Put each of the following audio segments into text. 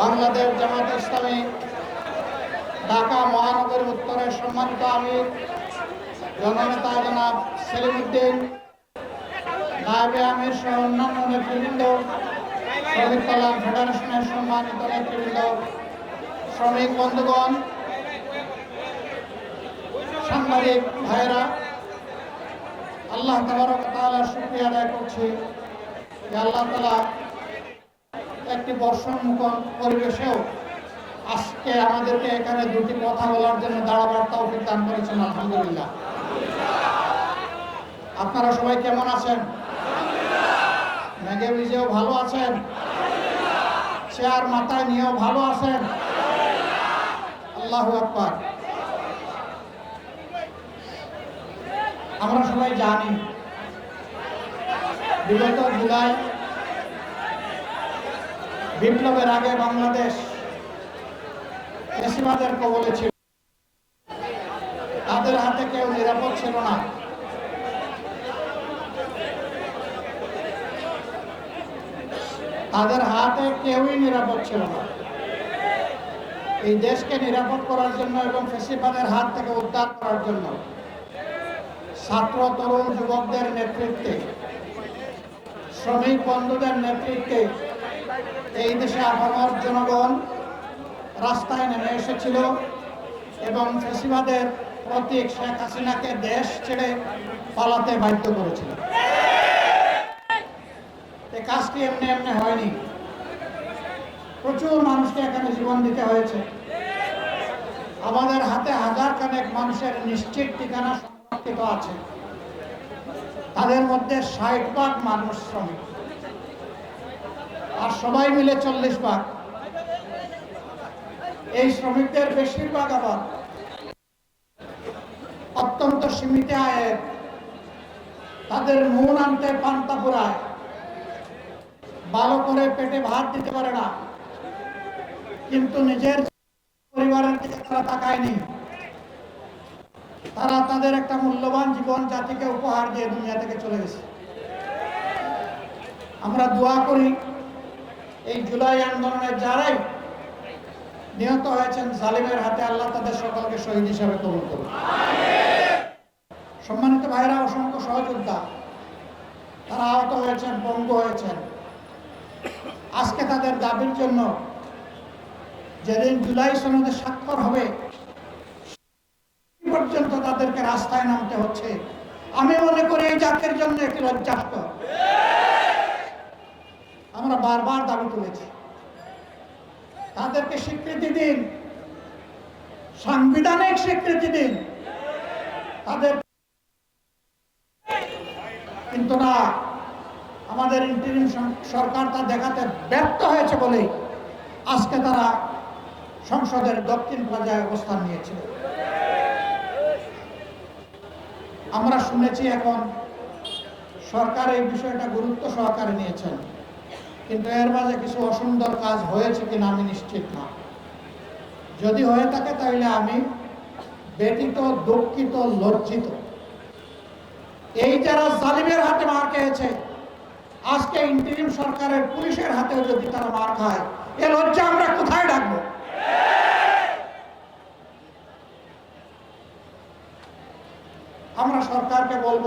বাংলাদেশ জামাত ইসলামী, ঢাকা মহানগর উত্তরের সম্মানিত আমির, জননেতা জনাব সেলিমুদ্দিন নায়বে আমির সহ অন্যান্য নেতৃবৃন্দ শ্রমিক কল্যাণ ফেডারেশনের সম্মানিত নেতৃবৃন্দ, শ্রমিক বন্ধুগণ, সাংবাদিক ভাইয়েরা, আল্লাহ তালার শুক্রিয়া আদায় করছি। আল্লাহ তালা একটি বর্ষণমুখর পরিবেশেও আজকে আমাদেরকে এখানে দুটি কথা বলার জন্য দাঁড়াবার তৌফিক দান করেছেন, আলহামদুলিল্লাহ। আপনারা সবাই কেমন আছেন? মেঘে ভিজেও ভালো আছেন? চেয়ার মাথায় নিয়েও ভালো আছেন? আল্লাহু আকবার। আমরা সবাই জানি, বিগত জুলাই বিপ্লবের আগে বাংলাদেশ বেশিরভাগের কবলে ছিল। তাদের হাতে কেউ নিরাপদ ছিল না। তাদের হাতে কেউই নিরাপদ ছিল না। এই দেশকে নিরাপদ করার জন্য এবং ফেসিবাদের হাত থেকে উদ্ধার করার জন্য ছাত্র, তরুণ, যুবকদের নেতৃত্বে, শ্রমিক বন্ধুদের নেতৃত্বে এই দেশে আপামর জনগণ রাস্তায় নেমে এসেছিল এবং ফেসিবাদের প্রতীক শেখ হাসিনাকে দেশ ছেড়ে পালাতে বাধ্য করেছিল। এই কাজটি এমনি এমনি হয়নি। প্রচুর মানুষকে এখানে জীবন দিতে হয়েছে। আমাদের হাতে হাজার খানেক মানুষের নিশ্চিত ঠিকানা সংরক্ষিত আছে। তাদের মধ্যে ষাট ভাগ মানুষ শ্রমিক। আর সবাই মিলে চল্লিশ ভাগ। এই শ্রমিকদের বেশিরভাগ আবার অত্যন্ত সীমিত আয়ের। তাদের নুন আনতে পান্তা পুরায়। ভালো করে পেটে ভাত দিতে পারে না। কিন্তু নিজের পরিবারের দিকে তারা তাকায়নি। তারা তাদের একটা মূল্যবান জীবন জাতিকে উপহার দিয়ে দুনিয়া থেকে চলে গেছে। আমরা দোয়া করি এই জুলাই আন্দোলনে যারাই নিহত হয়েছেন জালিমের হাতে আল্লাহ তাদের সকলকে শহীদ হিসাবে কবুল করুন সম্মানিত ভাইরা অসংখ্য সহযোদ্ধা, তারা আহত হয়েছেন, পঙ্গু হয়েছেন। আজকে তাদের দাবির জন্য যেদিন জুলাই সনদে স্বাক্ষর হবে পর্যন্ত তাদেরকে রাস্তায় নামতে হচ্ছে। আমি মনে করি এই জাতির জন্য একটি লজ্জাস্কর আমরা বারবার দাবি তুলেছি। তাদেরকে স্বীকৃতি দিন। সাংবিধানিক স্বীকৃতি দিন। তাদের কিন্তু না, আমাদের ইন্টারিম সরকার তা দেখাতে ব্যর্থ হয়েছে বলেই আজকে তারা সংসদের দক্ষিণ পর্যায়ে অবস্থান নিয়েছিল। আমরা শুনেছি এখন সরকার এই বিষয়টা গুরুত্ব সহকারে নিয়েছেন। কিন্তু এর মাঝে কিছু অসুন্দর কাজ হয়েছে কিনা আমি নিশ্চিত না। যদি হয়ে থাকে তাহলে আমি ব্যতীত দুঃখিত, লজ্জিত। এই যারা জালিমের হাতে মার খেয়েছে, আজকে ইন্টারিম সরকারের পুলিশের হাতেও যদি তারা মার খায়, এ লজ্জা আমরা কোথায় ডাকবো আমরা সরকারকে বলব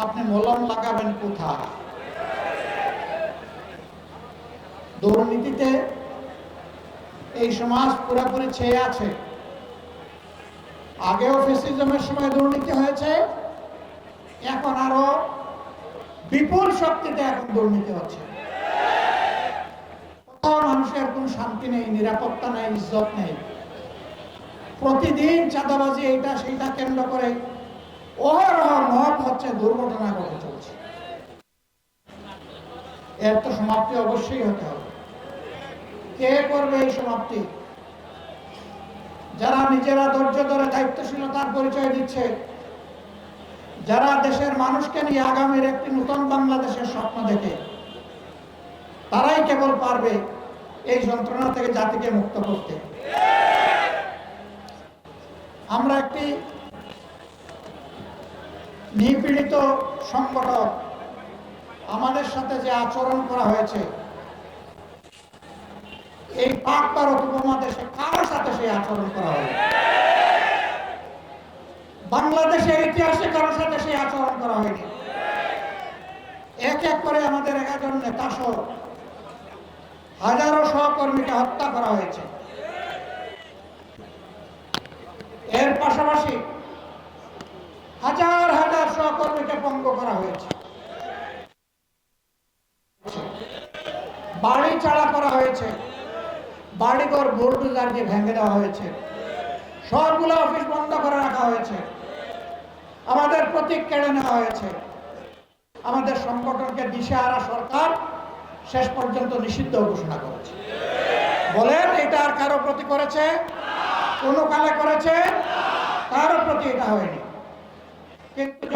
আপনি মলম লাগাবেন কোথায়? দুর্নীতিতে এই সমাজ পুরোপুরি ছেয়ে আছে। আগেও ফেসিজমের সময় দুর্নীতি হয়েছে, এখন আরও বিপুল শক্তিতে এখন দুর্নীতি হচ্ছে। মানুষের কোন শান্তি নেই, নিরাপত্তা নেই, ইজ্জত নেই। প্রতিদিন চাঁদাবাজি, এইটা, সেইটা কেন্দ্র করে অহরহ মহৎ হচ্ছে, দুর্ঘটনা ঘটে চলছে। এর তো সমাপ্তি অবশ্যই হতে হবে। কে করবে এই সমাপ্তি? যারা নিজেরা ধৈর্য ধরে দায়িত্বশীলতার পরিচয় দিচ্ছে, যারা দেশের মানুষকে নিয়ে আগামীর একটি নতুন বাংলাদেশের স্বপ্ন দেখে, তারাই কেবল পারবে এই যন্ত্রণা থেকে জাতিকে মুক্ত করতে। আমরা একটি নিপীড়িত সংগঠক আমাদের সাথে যে আচরণ করা হয়েছে, এই পাক ভারত উপমহাদেশে কার সাথে সেই আচরণ করা হয়েছে বাংলাদেশের ইতিহাসে কারোর সাথে সেই আচরণ করা হয়নি? এক এক করে আমাদের এগারো নেতা সহ হাজারো সহকর্মীকে হত্যা করা হয়েছে। এর পাশাপাশি হাজার সহকর্মীকে পঙ্গ করা হয়েছে। বাড়ি চাড়া করা হয়েছে। বাড়িঘর ভেঙে দেওয়া হয়েছে। সবগুলো অফিস বন্ধ করে রাখা হয়েছে। আমাদের প্রতীক কেড়ে নেওয়া হয়েছে। আমাদের সংগঠনকে দিশেহারা সরকার শেষ পর্যন্ত নিষিদ্ধ ঘোষণা করেছে। বলেন, এটা আর কারও প্রতি করেছে? কোন কালে করেছে? কারও প্রতি এটা হয়নি। কিন্তু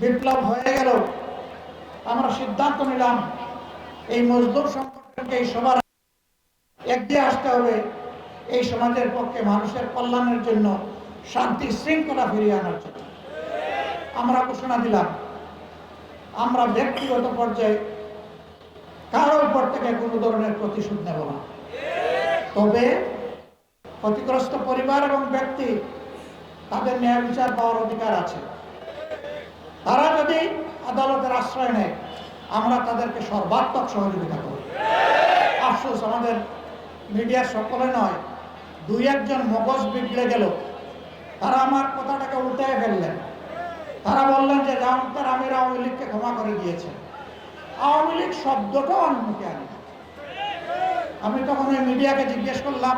বিপ্লব হয়ে গেল। আমরা সিদ্ধান্ত নিলাম, এই মজদুর সংগঠনকে এই সবার একদিকে আসতে হবে। এই সমাজের পক্ষে মানুষের কল্যাণের জন্য শান্তি শৃঙ্খলা ফিরিয়ে আনার জন্য। আমরা ঘোষণা দিলাম, আমরা ব্যক্তিগত পর্যায়ে কারও উপর থেকে কোনো ধরনের প্রতিশোধ নেব না। তবে ক্ষতিগ্রস্ত পরিবার এবং ব্যক্তি, তাদের ন্যায় বিচার পাওয়ার অধিকার আছে। তারা যদি আদালতের আশ্রয় নেয়, আমরা তাদেরকে সর্বাত্মক সহযোগিতা করব। আফসোস, আমাদের মিডিয়ার সকলে নয়, দুই একজন মগজ বিগড়ে গেল। তারা আমার কথাটাকে উল্টায় ফেললেন। তারা বললেন যে জামাতার আমির, আওয়ামী লীগকে ক্ষমা করে দিয়েছেন। আওয়ামী লীগ শব্দটাও আমি মুখে আনি আমি তখন ওই মিডিয়াকে জিজ্ঞেস করলাম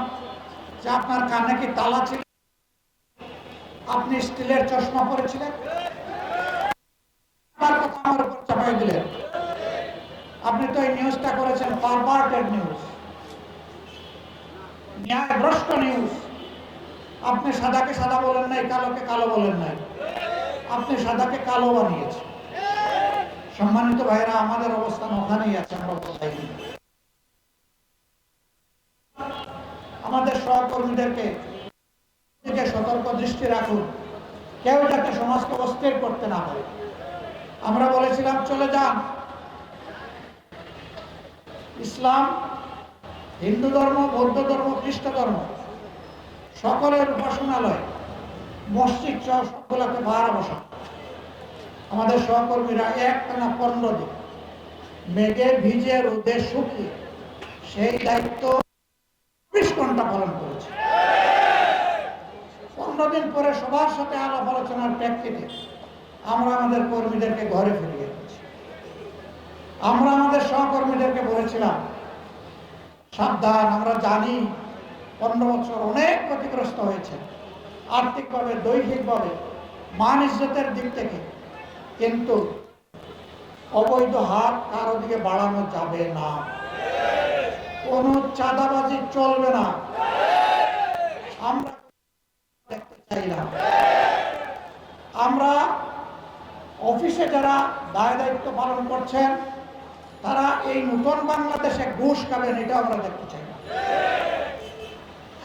যে, আপনার কানে কি তালা ছিল? আপনি স্টিলের চশমা পরেছিলেন? এই নিউজটা করেছেন পারভার্টেড নিউজ ন্যায়ভ্রষ্ট নিউজ আপনি সাদাকে সাদা বলেন নাই, কালোকে কালো বলেন নাই। আপনি সাদাকে কালো বানিয়েছেন। সম্মানিত ভাইরা আমাদের অবস্থান ওখানেই আছে, আমরা আমাদের সহকর্মীদেরকে দিকে সতর্ক দৃষ্টি রাখুন। কেউ যাতে সমাজকে অস্থির করতে না পারে। আমরা বলেছিলাম, চলে যান। ইসলাম, হিন্দু ধর্ম, বৌদ্ধ ধর্ম, খ্রিস্ট ধর্ম, সকলের উপাসনালয়, মসজিদ সহ সবগুলোকে ভাড়া বসা আমাদের সহকর্মীরা এক টানা পনেরো দিন মেঘে ভিজে রোদে শুকিয়ে সেই দায়িত্ব চব্বিশ ঘণ্টা পালন করেছে। পনেরো দিন পরে সবার সাথে আলাপ আলোচনার প্রেক্ষিতে আমরা আমাদের কর্মীদেরকে ঘরে ফিরিয়ে আমরা আমাদের সহকর্মীদেরকে বলেছিলাম, সাবধান, আমরা জানি পনেরো বছর অনেক ক্ষতিগ্রস্ত হয়েছে। আর্থিকভাবে, দৈহিকভাবে, মান ইজ্জতের দিক থেকে। কিন্তু অবৈধ হাত কারও দিকে বাড়ানো যাবে না। কোন চাঁদাবাজি চলবে না। আমরা দেখতে চাই না। আমরা অফিসে যারা দায় দায়িত্ব পালন করছেন তারা এই নতুন বাংলাদেশে ঘুষ খাবেন এটা আমরা দেখতে চাই। না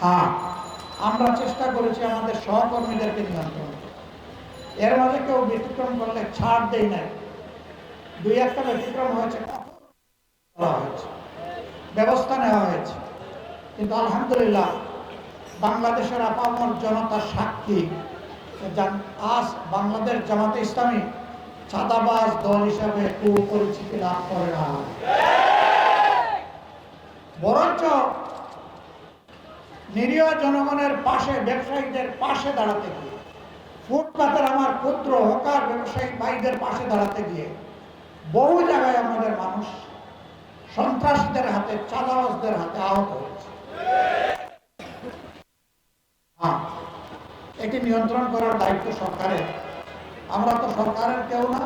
হ্যাঁ আমরা চেষ্টা করেছি আমাদের সহকর্মীদেরকে নিয়ন্ত্রণ। এর মাঝে কেউ ব্যতিক্রম করলে ছাড় দেয় নাই। দুই একটা ব্যতিক্রম হয়েছে হয়েছে, ব্যবস্থা নেওয়া হয়েছে। কিন্তু আলহামদুলিল্লাহ, বাংলাদেশের আপামর জনতার সাক্ষী আজ বাংলাদেশ জামাতে ইসলামী চাঁদাবাজ দল হিসাবে পরিচিতি লাভ করে না। বরঞ্চ নিরীহ জনগণের পাশে, ব্যবসায়ীদের পাশে দাঁড়াতে গিয়ে, ফুটপাতের আমার ক্ষুদ্র হকার ব্যবসায়ী ভাইদের পাশে দাঁড়াতে গিয়ে, বহু জায়গায় আমাদের মানুষ সন্ত্রাসীদের হাতে, চাঁদাবাজদের হাতে আহত হয়েছে। হ্যাঁ এটি নিয়ন্ত্রণ করার দায়িত্ব সরকারের। আমরা তো সরকারের কেউ না,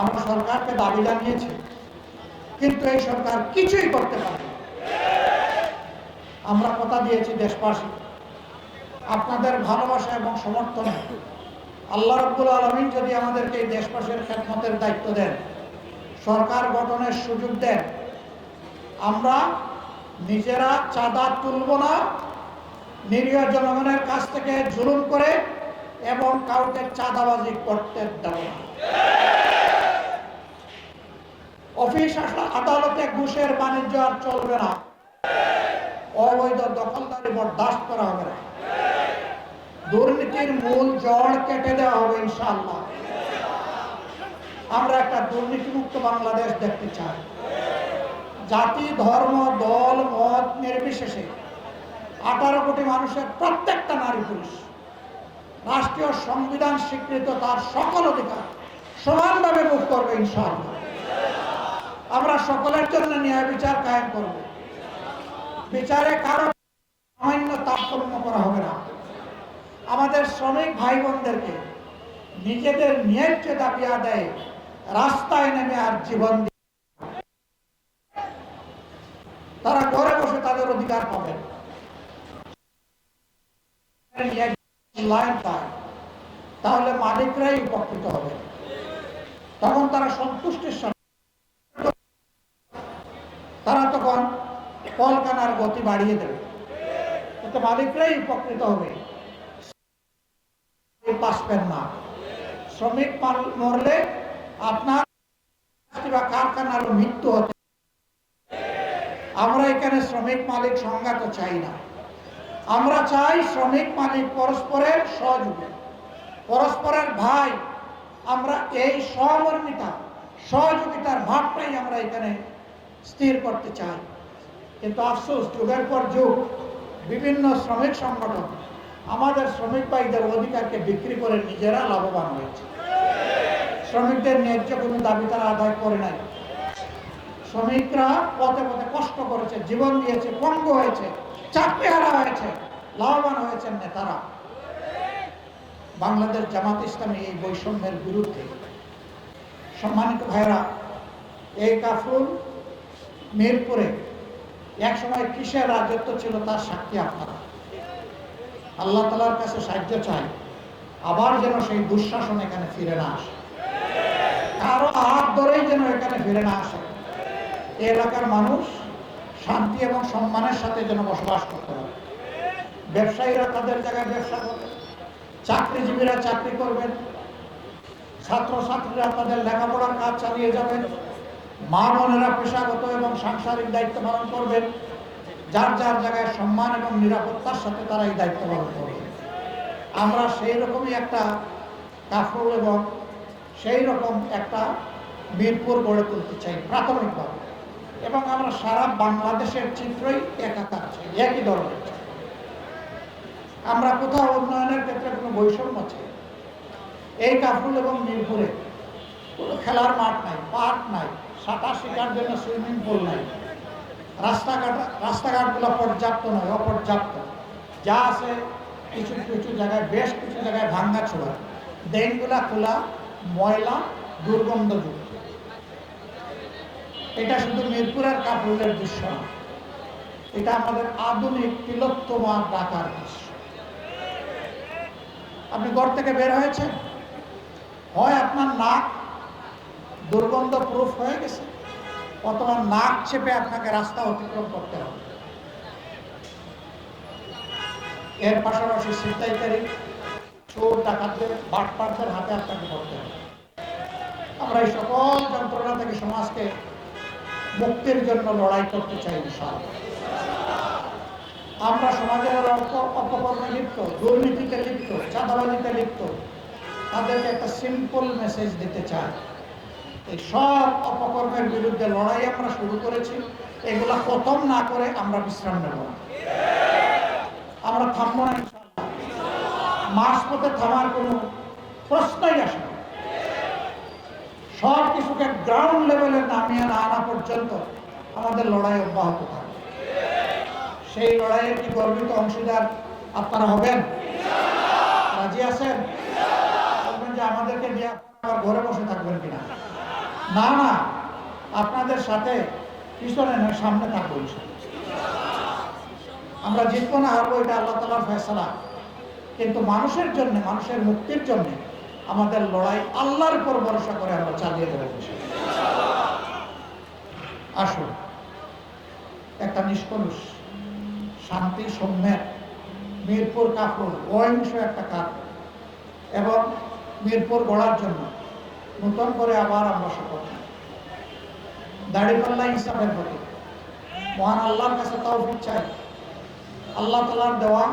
আমরা সরকারকে দাবি জানিয়েছি, কিন্তু এই সরকার কিছুই করতে পারে আমরা কথা দিয়েছি দেশবাসী, আপনাদের ভালোবাসা এবং সমর্থন, আল্লাহ রব্বুল আলমিন যদি আমাদেরকে এই দেশবাসীর খেদমতের দায়িত্ব দেন, সরকার গঠনের সুযোগ দেন, আমরা নিজেরা চাঁদা তুলব না, নিরীহ জনগণের কাছ থেকে জুলুম করে এবং কাউকে চাঁদাবাজি করতে দেব না। অফিস আদালতে ঘুষের বাণিজ্য আর চলবে না। অবৈধ দখলদারি বরদাস্ত করা হবে না। দুর্নীতির মূল জড় কেটে দেওয়া হবে ইনশাআল্লাহ। আমরা একটা দুর্নীতিমুক্ত বাংলাদেশ দেখতে চাই। জাতি, ধর্ম, দল, মত নির্বিশেষে আঠারো কোটি মানুষের প্রত্যেকটা নারী পুরুষ রাষ্ট্রীয় সংবিধান স্বীকৃত তার সকল অধিকার সমানভাবে ভোগ করবে ইনশাআল্লাহ। আমরা সকলের জন্য ন্যায় বিচার কায়েম করব। বিচারে কারও সামান্য তারতম্য করা হবে না। আমাদের শ্রমিক ভাই বোনদেরকে নিজেদের ন্যায্য দাবি আদায়ে রাস্তায় নেমে আর জীবন তারা ঘরে বসে তাদের অধিকার পাবেন। তাহলে মালিকরাই উপকৃত হবে। তখন তারা তারা তখন কলকানার গতি বাড়িয়ে দেবে। মালিকরাই উপকৃত হবে। বাঁচবেন না। শ্রমিক মরলে আপনার বা কারখানার মৃত্যু হতে আমরা এখানে শ্রমিক মালিক সংজ্ঞা তো চাই না। আমরা চাই শ্রমিক মালিক পরস্পরের সহযোগী। পরস্পরের ভাই, আমরা এই সহমর্মিতা সহযোগিতার ভাবটাই আমরা এখানে স্থির করতে চাই। কিন্তু আফসোস, যুগের পর যুগ, বিভিন্ন শ্রমিক সংগঠন আমাদের শ্রমিক ভাইদের অধিকারকে বিক্রি করে নিজেরা লাভবান হয়েছে। শ্রমিকদের ন্যায্য কোনো দাবি তারা আদায় করে নাই। শ্রমিকরা পথে পথে কষ্ট করেছে, জীবন দিয়েছে, পঙ্গু হয়েছে। চাকরি হারা হয়েছে, লাভবান হয়েছেন নেতারা। বাংলাদেশ জামাত ইসলামী এই বৈষম্যের বিরুদ্ধে। সম্মানিত ভাইরা এই কাফরুল মিরপুরে এক সময় কিসের রাজত্ব ছিল তার সাক্ষী আপনারা। আল্লাহ তালার কাছে সাহায্য চাই, আবার যেন সেই দুঃশাসন এখানে ফিরে না আসে। কারও হাত ধরেই যেন এখানে ফিরে না আসে। এলাকার মানুষ শান্তি এবং সম্মানের সাথে যেন বসবাস করতে পারে ব্যবসায়ীরা তাদের জায়গায় ব্যবসা করবে, চাকরিজীবীরা চাকরি করবেন, ছাত্রছাত্রীরা তাদের লেখাপড়ার কাজ চালিয়ে যাবেন, মা বোনেরা পেশাগত এবং সাংসারিক দায়িত্ব পালন করবেন, যার যার জায়গায় সম্মান এবং নিরাপত্তার সাথে তারা এই দায়িত্ব পালন করবে। আমরা সেই রকমই একটা কাফরুল এবং সেই রকম একটা মিরপুর গড়ে তুলতে চাই, প্রাথমিকভাবে। এবং আমরা সারা বাংলাদেশের চিত্রই একাকার চাই একই ধরনের আমরা কোথাও উন্নয়নের ক্ষেত্রে কোনো বৈষম্য চাই এই কাফরুল এবং মিরপুরে কোনো খেলার মাঠ নাই, পার্ক নাই, সাঁতার শেখার জন্য সুইমিং পুল নাই। রাস্তাঘাট, রাস্তাঘাটগুলো পর্যাপ্ত নয়, অপর্যাপ্ত। যা আছে কিছু কিছু জায়গায়, বেশ কিছু জায়গায় ভাঙ্গা ছোড়া ড্রেনগুলা খোলা ময়লা, দুর্গন্ধযুক্ত। এটা শুধু মিরপুরের কাপড়ের দৃশ্য না। এটা আমাদের আধুনিক তিলোত্তমা ঢাকার দৃশ্য। আপনি ঘর থেকে বের হয়েছেন? হয় আপনার নাক দুর্গন্ধ প্রুফ হয়ে গেছে? অথবা নাক চেপে আপনাকে রাস্তা অতিক্রম করতে হবে। এর পাশাপাশি ছিনতাইকারী চোর ডাকাতদের, বাটপাটদের হাতে আপনাকে পড়তে হবে। আমরা এই সকল যন্ত্রণা থেকে সমাজকে মুক্তির জন্য লড়াই করতে চাই বিশাল আমরা সমাজের অপ- অপকর্মে লিপ্ত, দুর্নীতিতে লিপ্ত, চাঁদাবাজিতে লিপ্ত। তাদেরকে একটা সিম্পল মেসেজ দিতে চাই। এই সব অপকর্মের বিরুদ্ধে লড়াই আমরা শুরু করেছি। এগুলা খতম না করে আমরা বিশ্রাম নেব আমরা থামবো না মাস পথে থামার কোনো প্রশ্নই আসে না। সব কিছুকে গ্রাউন্ড লেভেলে নামিয়ে না আনা পর্যন্ত আমাদের লড়াই অব্যাহত থাকবে। সেই লড়াইয়ে কি গর্বিত অংশীদার আপনারা হবেন? রাজি আছেন? বলবেন যে আমাদেরকে নিয়ে ঘরে বসে থাকবেন কিনা? না না, আপনাদের সাথে পিছনে সামনে থাকব আমরা জিতবো না, হারবো, এটা আল্লাহ তালার ফেসলা কিন্তু মানুষের জন্য, মানুষের মুক্তির জন্য আমাদের লড়াই আল্লাহর উপর ভরসা করে আমরা চালিয়ে দেবো। আসুন, একটা নিষ্কলুষ, শান্তি সৌম্যের মিরপুর কাপড়, অহিংস একটা কাজ এবং মিরপুর গড়ার জন্য নতুন করে আবার আমরা শপথ। দাড়িপাল্লা ইনসাফের প্রতি মহান আল্লাহর কাছে তাও চাই আল্লাহ তালার দেওয়া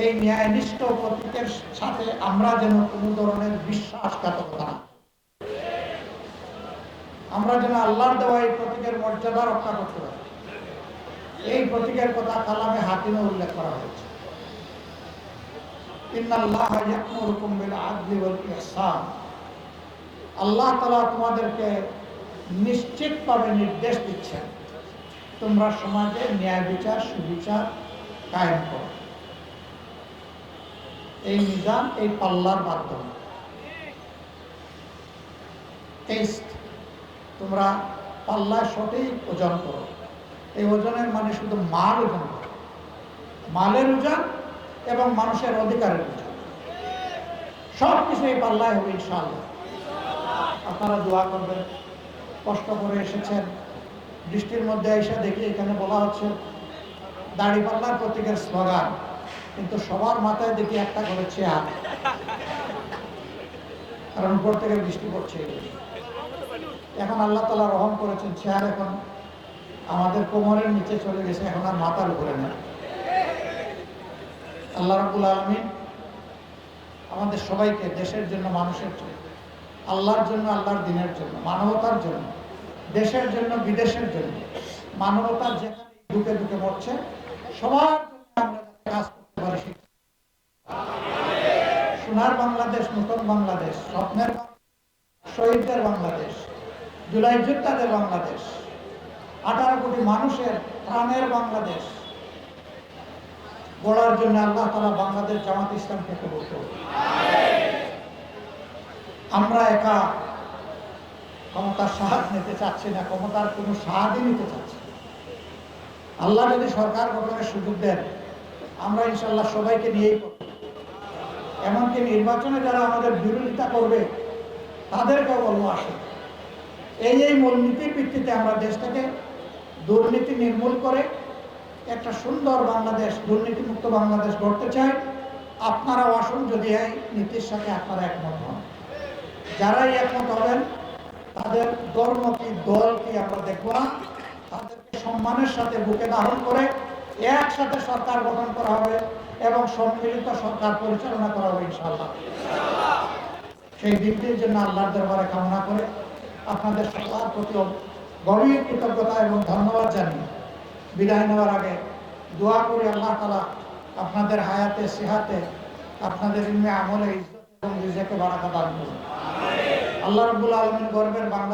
এই ন্যায়নিষ্ঠ প্রতীকের সাথে আমরা যেন কোনো ধরনের বিশ্বাসঘাতকতা না আমরা যেন আল্লাহর দেওয়া এই প্রতীকের মর্যাদা রক্ষা করতে পারি। এই প্রতীকের কথা কালামে হাকিমে উল্লেখ করা হয়েছে। আল্লাহ তাআলা তোমাদেরকে নিশ্চিতভাবে নির্দেশ দিচ্ছেন, তোমরা সমাজে ন্যায় বিচার, সুবিচার কায়েম করো। এই নিজাম, এই পাল্লার মাধ্যমে। টেস্ট তোমরা পাল্লায় সঠিক ওজন করো। এই ওজনের মানে শুধু মাল ওজন মালের ওজন এবং মানুষের অধিকারের ওজন। সব কিছু এই পাল্লায় হবে, ইনশাআল্লাহ। আপনারা দোয়া করবেন। কষ্ট করে এসেছেন। বৃষ্টির মধ্যে এসে দেখি এখানে বলা হচ্ছে, দাড়ি পাল্লার প্রতীকের স্লোগান। কিন্তু সবার মাথায় দেখি একটা করে চেয়ার। কারণ উপর থেকে বৃষ্টি পড়ছে। এখন আল্লাহ তালা রহম করেছেন, চেয়ার এখন আমাদের কোমরের নিচে চলে গেছে, এখন আর মাথার উপরে নেই আল্লাহ রাবুল আলমিন আমাদের সবাইকে দেশের জন্য, মানুষের জন্য, আল্লাহর জন্য, আল্লাহর দিনের জন্য, মানবতার জন্য, দেশের জন্য, বিদেশের জন্য মানবতার যেখানে ঢুকে দুঃখে মরছে, সবার জন্য আমরা যাতে কাজ করতে পারি সেই- সোনার বাংলাদেশ, নতুন বাংলাদেশ, স্বপ্নের শহীদদের বাংলাদেশ, জুলাই যোদ্ধাদের বাংলাদেশ, আঠারো কোটি মানুষের প্রাণের বাংলাদেশ গড়ার জন্য আল্লাহ তালা বাংলাদেশ জামাত ইসলামকে কবুল করুন। আমরা একা ক্ষমতার সাহায্য নিতে চাচ্ছি না, ক্ষমতার কোনো সাহায্য নিতে চাচ্ছি আল্লাহ যদি সরকার গঠনের সুযোগ দেন, আমরা ইনশাল্লাহ সবাইকে নিয়েই এমনকি নির্বাচনে যারা আমাদের বিরোধিতা করবে, তাদেরকেও বলব আসে এই এই মূলনীতির ভিত্তিতে আমরা দেশটাকে দুর্নীতি নির্মূল করে একটা সুন্দর বাংলাদেশ, দুর্নীতিমুক্ত বাংলাদেশ গড়তে চাই। আপনারাও আসুন যদি এই নীতির সাথে আপনারা একমত হন। যারাই একমত হবেন, তাদের ধর্ম কি, দল কি আমরা দেখব না। তাদেরকে সম্মানের সাথে বুকে ধারণ করে একসাথে সরকার গঠন করা হবে। এবং সম্মিলিত সরকার পরিচালনা করা হবে ইনশাআল্লাহ। সেই দিকটির জন্য আল্লাহর দরবারে কামনা করে আপনাদের সবার প্রতি গভীর কৃতজ্ঞতা এবং ধন্যবাদ জানিয়ে বিদায় নেওয়ার আগে দোয়া করি আল্লাহ তালা আপনাদের হায়াতে, সিহাতে, আপনাদের আমলে, ইজ্জত এবং রিজেকে বারাকা দান আল্লাহ রব্বুল আলমিন গর্বের বাংলা